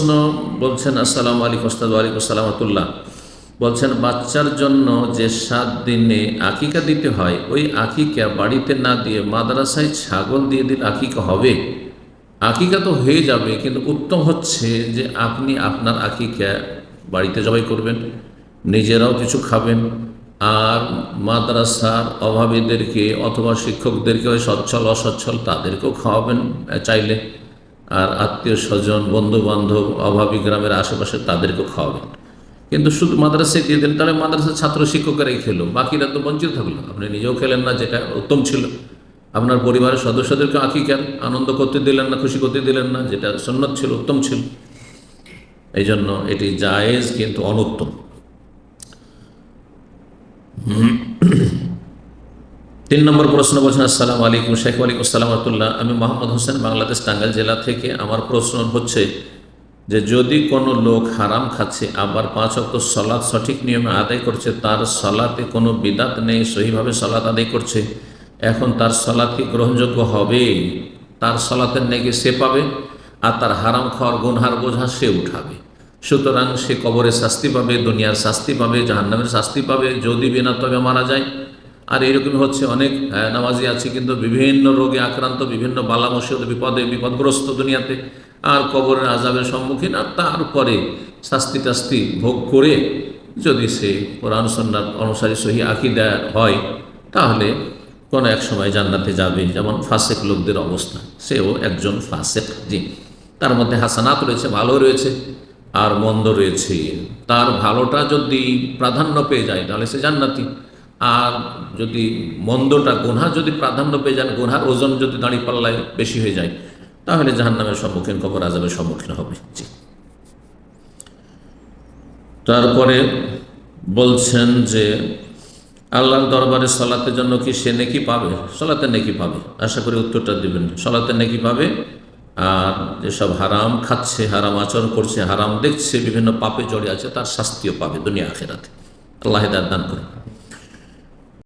প্রশ্ন বলছেন, আসসালামু আলাইকুম ওস্তাদ আলাইকুম সালামতুল্লাহ বলছেন, বাচ্চার জন্য যে সাত দিনে আকিকা দিতে হয়, ওই আকিকা বাড়িতে না দিয়ে মাদ্রাসায় ছাগল দিয়ে দিলে আকিকা হবে? আকিকা তো হয়ে যাবে, কিন্তু উত্তম হচ্ছে যে আপনি আপনার আকিকা বাড়িতে জবাই করবেন, নিজেরাও কিছু খাবেন, আর মাদ্রাসার অভাবীদেরকে অথবা শিক্ষকদেরকে ওই সচ্ছল, অসচ্ছল তাদেরকেও খাওয়াবেন চাইলে। আর আত্মীয় স্বজন বন্ধু বান্ধব অভাবী গ্রামের আশেপাশে তাদেরকেও খাওয়াবেন। কিন্তু শুধু মাদ্রাসায় দিয়ে দিলেন তাহলে মাদ্রাসার ছাত্র শিক্ষকেরাই খেলো, বাকিরা তো বঞ্চিত থাকল। আপনি নিজেও খেলেন না, যেটা উত্তম ছিল। আপনার পরিবারের সদস্যদেরকে আঁকিকেন আনন্দ করতে দিলেন না, খুশি করতে দিলেন না, যেটা সন্ন্যত ছিল, উত্তম ছিল। এই জন্য এটি জায়েজ কিন্তু অনুত্তম। তিন নম্বর প্রশ্ন বলছেন, আসসালামু আলাইকুম শেখ আলাইকুম সালামতুল্লাহ আমি মোহাম্মদ হোসেন, বাংলাদেশ টাঙ্গাইল জেলা থেকে আমার প্রশ্ন হচ্ছে যে, যদি কোনো লোক হারাম খাচ্ছে, আবার পাঁচ অক্ট সলাদ সঠিক নিয়মে আদায় করছে, তার সলাতে কোনো বিদাত নেই, সহিভাবে সলাৎ আদায় করছে, এখন তার সলাৎ কি গ্রহণযোগ্য হবে? তার সলাতের নেগে সে পাবে, আর তার হারাম খাওয়ার গুনহার বোঝা সে উঠাবে। সুতরাং সে কবরে শাস্তি পাবে, দুনিয়ার শাস্তি পাবে, জাহান্নামের শাস্তি পাবে, যদি বিনা তবে মারা যায়। আর এরকম হচ্ছে অনেক নামাজি আছে কিন্তু বিভিন্ন রোগে আক্রান্ত, বিভিন্ন বালা মুসিবত বিপদে, বিপদগ্রস্ত দুনিয়াতে। আর কবরের আজাবের সম্মুখীন আর তারপরে শাস্তি টাস্তি ভোগ করে যদি সে কোরআন সন্ন্যার অনুসারী সহি আকিদা হয়, তাহলে কোনো এক সময় জান্নাতে যাবে। যেমন ফাসেক লোকদের অবস্থা, সেও একজন ফাসেক জি তার মধ্যে হাসানাত রয়েছে, ভালো রয়েছে আর মন্দ রয়েছে। তার ভালোটা যদি প্রাধান্য পেয়ে যায়, তাহলে সে জান্নাতি। আর যদি মন্দটা, গুনহা যদি প্রাধান্য পেয়ে যান, গুনহার ওজন যদি দাঁড়িয়ে পাল্লায় বেশি হয়ে যায়, তাহলে জাহান্নামের সম্মুখীন কবর আজাবের সম্মুখীন হবে। তারপরে বলছেন যে, আল্লাহর দরবারে সলাতের জন্য কি সে নেকি পাবে? সলাতে নেকি পাবে। আশা করি উত্তরটা দিবেন। সলাতে নেকি পাবে। আর যেসব হারাম খাচ্ছে, হারাম আচরণ করছে, হারাম দেখছে, বিভিন্ন পাপে জড়িয়ে আছে, তার শাস্তিও পাবে দুনিয়া আখেরাতে। আল্লাহ দান করুন।